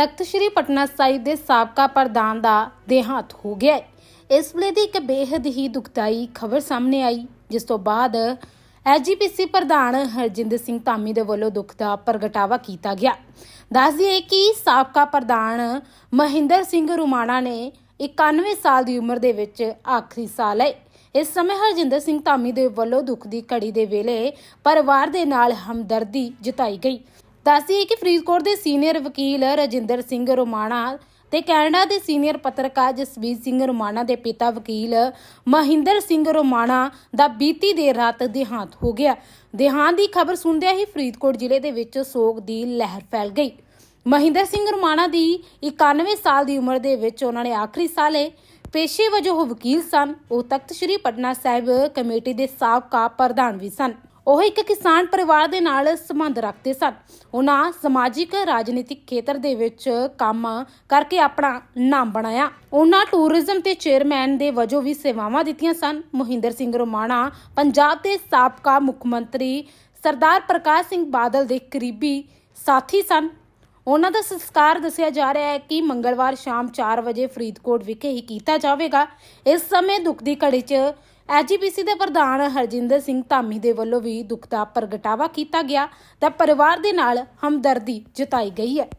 ਤਖਤ ਸ੍ਰੀ ਪਟਨਾ ਸਾਹਿਬ ਦੇ ਸਾਬਕਾ ਪ੍ਰਧਾਨ ਦਾ ਦੇਹਾਂਤ ਹੋ ਗਿਆ ਹੈ। ਇਸ ਵੇਲੇ ਦੀ ਇੱਕ ਬੇहद ਹੀ ਦੁਖਦਾਈ ਖਬਰ ਸਾਹਮਣੇ ਆਈ, ਜਿਸ ਤੋਂ ਬਾਅਦ ਐਜੀਪੀਸੀ ਪ੍ਰਧਾਨ ਹਰਜਿੰਦਰ ਸਿੰਘ ਧਾਮੀ ਦੇ ਵੱਲੋਂ ਦੁੱਖ ਦਾ ਪ੍ਰਗਟਾਵਾ ਕੀਤਾ ਗਿਆ। ਦੱਸ ਦਈਏ ਕਿ ਸਾਬਕਾ ਪ੍ਰਧਾਨ ਮਹਿੰਦਰ ਸਿੰਘ ਰੁਮਾਣਾ ਨੇ 91 ਸਾਲ ਦੀ ਉਮਰ ਦੇ ਵਿੱਚ ਆਖਰੀ ਸਾਹ ਲਏ ਇਸ ਸਮੇਂ ਹਰਜਿੰਦਰ ਸਿੰਘ ਧਾਮੀ ਦੇ ਵੱਲੋਂ ਦੁੱਖ ਦੀ ਘੜੀ ਦੇ ਵੇਲੇ ਪਰਿਵਾਰ ਦੇ ਨਾਲ ਹਮਦਰਦੀ ਜਤਾਈ ਗਈ। ਦੱਸਦੀ ਕਿ ਫਰੀਦਕੋਟ ਦੇ ਸੀਨੀਅਰ ਵਕੀਲ ਰਜਿੰਦਰ ਸਿੰਘ ਰੋਮਾਣਾ ਤੇ ਕੈਨੇਡਾ ਦੇ ਸੀਨੀਅਰ ਪੱਤਰਕਾਰ ਜਸਵੀਰ ਸਿੰਘ ਰੋਮਾਣਾ ਦੇ ਪਿਤਾ ਵਕੀਲ ਮਹਿੰਦਰ ਸਿੰਘ ਰੋਮਾਣਾ ਦਾ ਬੀਤੀ ਦੇਰ ਰਾਤ ਦੇਹਾਂਤ ਹੋ ਗਿਆ। ਦੇਹਾਂਤ ਦੀ ਖਬਰ ਸੁਣਦਿਆਂ ਹੀ ਫਰੀਦਕੋਟ ਜ਼ਿਲ੍ਹੇ ਦੇ ਵਿੱਚ ਸੋਗ ਦੀ ਲਹਿਰ ਫੈਲ ਗਈ। ਮਹਿੰਦਰ ਸਿੰਘ ਰੋਮਾਣਾ ਦੀ 91 ਸਾਲ ਦੀ ਉਮਰ ਦੇ ਵਿੱਚ ਉਹਨਾਂ ਨੇ ਆਖਰੀ ਸਾਹ ਲਏ ਪੇਸ਼ੇ ਵਜੋਂ ਉਹ ਵਕੀਲ ਸਨ। ਉਹ ਤਖਤ ਸ੍ਰੀ ਪਟਨਾ ਸਾਹਿਬ ਕਮੇਟੀ ਦੇ ਸਾਬਕਾ ਪ੍ਰਧਾਨ ਵੀ ਸਨ। ਉਹ ਇੱਕ ਕਿਸਾਨ ਪਰਿਵਾਰ ਦੇ ਨਾਲ ਸੰਬੰਧ ਰੱਖਦੇ ਸਨ। ਉਹਨਾਂ ਸਮਾਜਿਕ, ਰਾਜਨੀਤਿਕ ਖੇਤਰ ਦੇ ਵਿੱਚ ਕੰਮ ਕਰਕੇ ਆਪਣਾ ਨਾਮ ਬਣਾਇਆ। ਉਹਨਾਂ ਟੂਰਿਜ਼ਮ ਤੇ ਚੇਅਰਮੈਨ ਦੇ ਵਜੋਂ ਵੀ ਸੇਵਾਵਾਂ ਦਿੱਤੀਆਂ ਸਨ। ਮੋਹਿੰਦਰ ਸਿੰਘ ਰੋਮਾਣਾ, ਪੰਜਾਬ ਦੇ ਸਾਬਕਾ ਮੁੱਖ ਮੰਤਰੀ ਸਰਦਾਰ ਪ੍ਰਕਾਸ਼ ਸਿੰਘ ਬਾਦਲ ਦੇ ਕਰੀਬੀ ਸਾਥੀ ਸਨ। ਉਹਨਾਂ ਦਾ ਸੰਸਕਾਰ ਦੱਸਿਆ ਜਾ ਰਿਹਾ ਹੈ ਕਿ ਮੰਗਲਵਾਰ ਸ਼ਾਮ 4 ਵਜੇ ਫਰੀਦਕੋਟ ਵਿਖੇ ਹੀ ਕੀਤਾ ਜਾਵੇਗਾ। ਇਸ ਸਮੇਂ ਦੁੱਖ ਦੀ ਘੜੀ 'ਚ ਐਜੀਪੀਸੀ ਦੇ ਪ੍ਰਧਾਨ ਹਰਜਿੰਦਰ ਸਿੰਘ ਧਾਮੀ ਦੇ ਵੱਲੋਂ ਵੀ ਦੁੱਖ ਦਾ ਪ੍ਰਗਟਾਵਾ ਕੀਤਾ ਗਿਆ। ਤਾਂ ਪਰਿਵਾਰ ਦੇ ਨਾਲ ਹਮਦਰਦੀ ਜਤਾਈ ਗਈ ਹੈ।